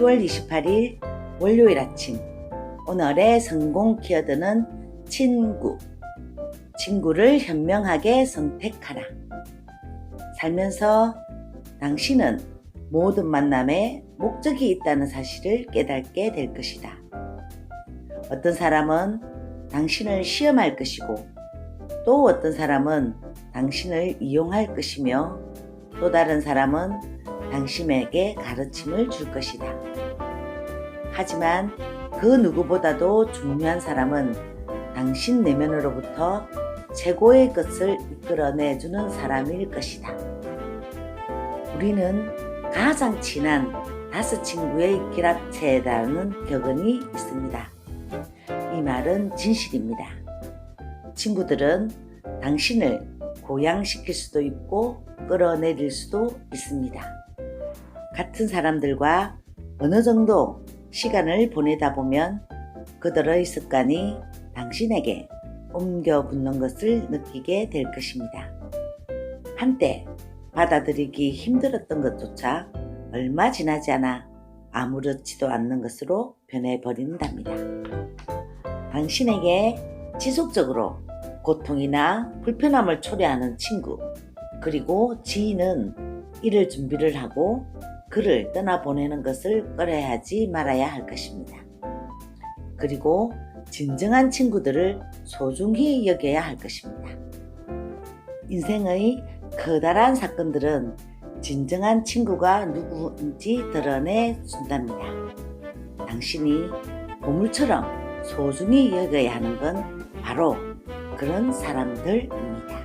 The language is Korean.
10월 28일 월요일 아침 오늘의 성공 키워드는 친구 친구를 현명하게 선택하라 살면서 당신은 모든 만남에 목적이 있다는 사실을 깨닫게 될 것이다. 어떤 사람은 당신을 시험할 것이고 또 어떤 사람은 당신을 이용할 것이며 또 다른 사람은 당신에게 가르침을 줄 것이다. 하지만 그 누구보다도 중요한 사람은 당신 내면으로부터 최고의 것을 이끌어내주는 사람일 것이다. 우리는 가장 친한 다섯 친구의 결합체라는 격언이 있습니다. 이 말은 진실입니다. 친구들은 당신을 고양시킬 수도 있고 끌어내릴 수도 있습니다. 같은 사람들과 어느 정도 시간을 보내다 보면 그들의 습관이 당신에게 옮겨 붙는 것을 느끼게 될 것입니다. 한때 받아들이기 힘들었던 것조차 얼마 지나지 않아 아무렇지도 않는 것으로 변해버린답니다. 당신에게 지속적으로 고통이나 불편함을 초래하는 친구, 그리고 지인은 이를 준비를 하고 그를 떠나보내는 것을 꺼려하지 말아야 할 것입니다. 그리고 진정한 친구들을 소중히 여겨야 할 것입니다. 인생의 커다란 사건들은 진정한 친구가 누구인지 드러내 준답니다. 당신이 보물처럼 소중히 여겨야 하는 건 바로 그런 사람들입니다.